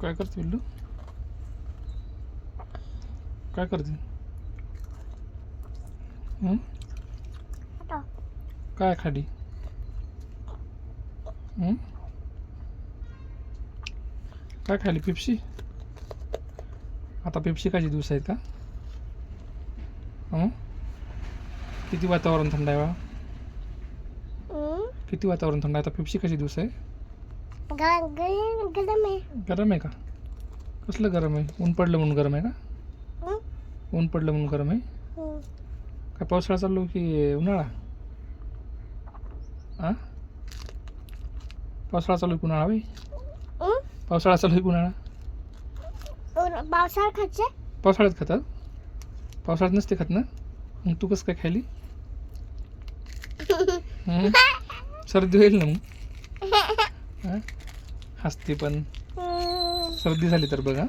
काय करते पिल्लू? काय करते? हं? काय खाली? हं? काय खाली पेप्सी? आता पेप्सी काचे दिवस आहेत का? किती वातावरण थंड आहे बा. किती वातावरण थंड आहे? आता पेप्सी कशी दिवस आहे? गरम आहे. गरम आहे का? कसलं गरम आहे? ऊन पडलं म्हणून गरम आहे का? हं? ऊन पडलं म्हणून गरम आहे. काय पावसाळा चाललो की उन्हाळा? आ? पावसाळा चालू आहे उन्हाळा बाई? हं? पावसाळा चालू आहे उन्हाळा? उन- पावसाळा खायचे पावसाळ्यात खातात? पावसाळ्यात नसते खात ना? मग तू कसं काय खायली? हं? सर्दी होईल ना मग? हा? हसते पण. सर्दी झाली तर बघा?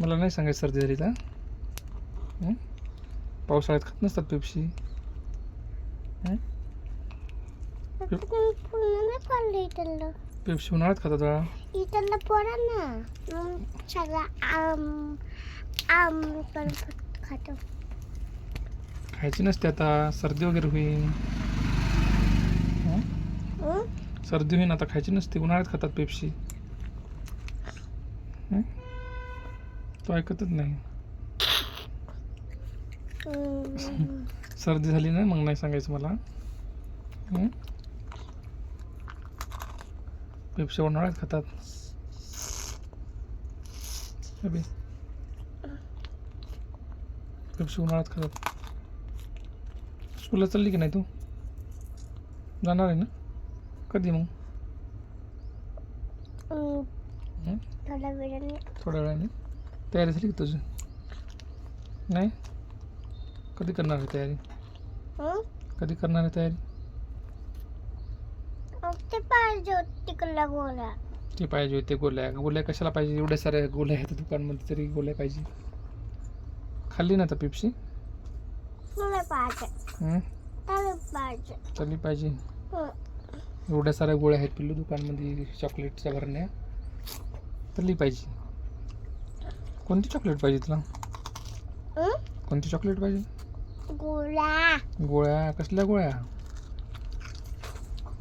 मला नाही सांगायचं सर्दी झाली तर? पावसाळ्यात खात नसतात पेप्सी. पेप्सी उन्हाळ्यात खातात बा. इथलं पोरा ना सगळं आम आम पण खातो. खायची नसते आता सर्दी वगैरे होईल? सर्दी होईन आता खायची नसते उन्हाळ्यात खातात पेप्सी हं? तो ऐकतच नाही. सर्दी झाली ना मग नाही सांगायचं मला? पेप्सी उन्हाळ्यात खातात. पेप्सी उन्हाळ्यात खातात स्कूलला चालली की नाही तू जाणार आहे ना कधी मग हम्म. हं? थोड्या वेळाने थोड्या वेळाने तयारी झाली की तुझी? नाही? कधी करणार आहे तयारी? हं? कधी करणार आहे तयारी? ते पाहिजे होते तिकडला गोळ्या. ते पाहिजे होते गोल्या गोल्या कशाला पाहिजे? एवढ्या साऱ्या आहेत दुकानमध्ये तरी पाहिजे. खाल्ली ना पेप्सी? पाहिजे? पाहिजे. पाहिजे. एवढ्या साऱ्या गोळ्या आहेत पिल्लू दुकानमध्ये चॉकलेटच्या भरण्या. चालली पाहिजे. कोणती चॉकलेट पाहिजे तुला? कोणती चॉकलेट पाहिजे? गोळ्या. गोळ्या. कसल्या गोळ्या?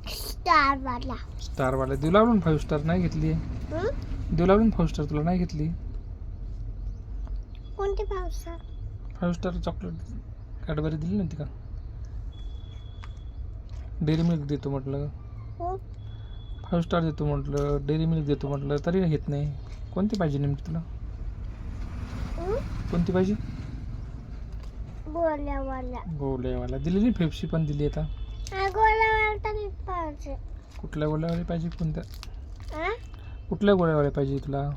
स्टार वाला स्टारवाल्या. देऊ लागलो ना फाईव्ह स्टार नाही घेतली. हं? देऊ लागलो ना फाईव्ह स्टार तुला. नाही घेतली. कोणते पावसा फाईव्ह स्टार चॉकलेट कॅडबरी दिली नव्हती का? डेअरी मिल्क देतो म्हटलं? फाईव्ह स्टार देतो म्हटलं डेअरी मिल्क देतो म्हटलं तरी घेत नाही. कोणती पाहिजे नेमकी तुला? कोणती पाहिजे? गोल्यावाला. दिली नाही फेप्सी पण दिली आता. पाहिजे. कुठल्या गोल्यावाले पाहिजे कोणत्या? हा? कुठल्या गोळ्यावाले पाहिजे तुला?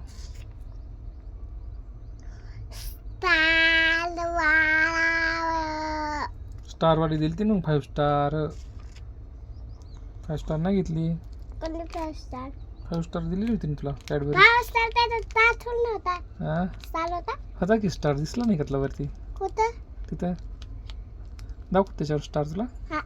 स्टार वाला स्टारवाली दिली ती मग फाईव्ह स्टार फाईव्ह स्टार नाही घेतली. फाईव्ह स्टार फाईव्ह स्टार दिलेली होती ना तुला कॅडबरी स्टार त्याचा स्टार थोडं नव्हता. हां? स्टार होता? होता की स्टार दिसला नाही का तुला वरती? तिथं? दाखव त्याच्यावर स्टार तुला. हा.